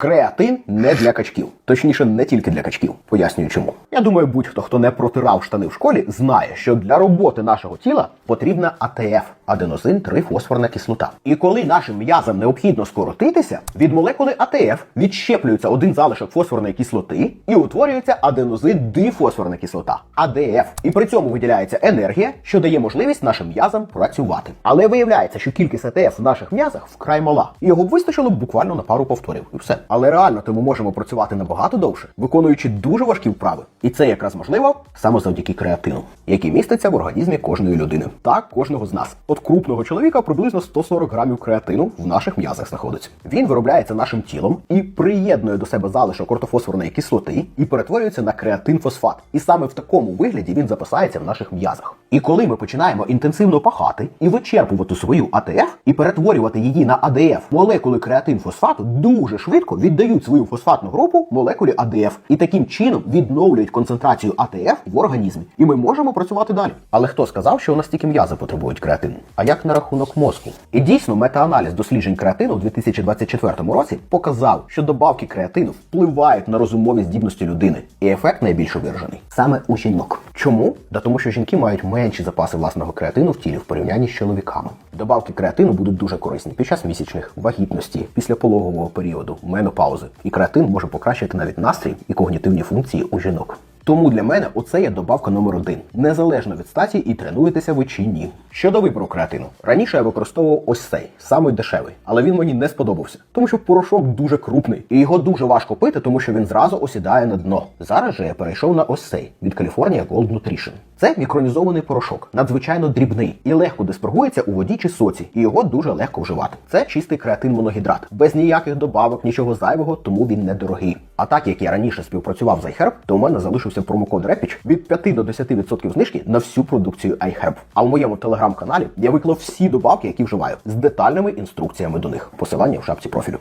Креатин не для качків, точніше, не тільки для качків. Пояснюю чому. Я думаю, будь-хто, хто не протирав штани в школі, знає, що для роботи нашого тіла потрібна АТФ аденозин 3-фосфорна кислота. І коли нашим м'язам необхідно скоротитися, від молекули АТФ відщеплюється один залишок фосфорної кислоти і утворюється аденозин дифосфорна кислота АДФ. І при цьому виділяється енергія, що дає можливість нашим м'язам працювати. Але виявляється, що кількість АТФ в наших м'язах вкрай мала. І його вистачило буквально на пару повторів. І все. Але реально то ми можемо працювати набагато довше, виконуючи дуже важкі вправи. І це якраз можливо саме завдяки креатину, який міститься в організмі кожної людини. Так, кожного з нас. От крупного чоловіка приблизно 140 грамів креатину в наших м'язах знаходиться. Він виробляється нашим тілом і приєднує до себе залишок ортофосфорної кислоти і перетворюється на креатин-фосфат. І саме в такому вигляді він записається в наших м'язах. І коли ми починаємо інтенсивно пахати і вичерпувати свою АТФ і перетворювати її на АДФ, молекули креатин-фосфату дуже швидко віддають свою фосфатну групу молекулі АДФ і таким чином відновлюють концентрацію АТФ в організмі. І ми можемо працювати далі. Але хто сказав, що у нас тільки м'язи потребують креатину? А як на рахунок мозку? І дійсно, метааналіз досліджень креатину в 2024 році показав, що добавки креатину впливають на розумові здібності людини, і ефект найбільш виражений саме у жінок. Чому? Да тому, що жінки мають менші запаси власного креатину в тілі в порівнянні з чоловіками. Добавки креатину будуть дуже корисні під час місячних, вагітності, після пологового періоду, менопаузи. І креатин може покращити навіть настрій і когнітивні функції у жінок. Тому для мене оце є добавка номер один, незалежно від статі і тренуєтеся ви чи ні. Щодо вибору креатину, раніше я використовував ось цей, самий дешевий, але він мені не сподобався, тому що порошок дуже крупний, і його дуже важко пити, тому що він зразу осідає на дно. Зараз же я перейшов на ось цей від California Gold Nutrition. Це мікронізований порошок, надзвичайно дрібний і легко диспергується у воді чи соці, і його дуже легко вживати. Це чистий креатин моногідрат, без ніяких добавок, нічого зайвого, тому він недорогий. А так як я раніше співпрацював з iHerb, то у мене залишився промокод REPICH від 5 до 10% знижки на всю продукцію iHerb. А в моєму телеграм-каналі я виклав всі добавки, які вживаю, з детальними інструкціями до них. Посилання в шапці профілю.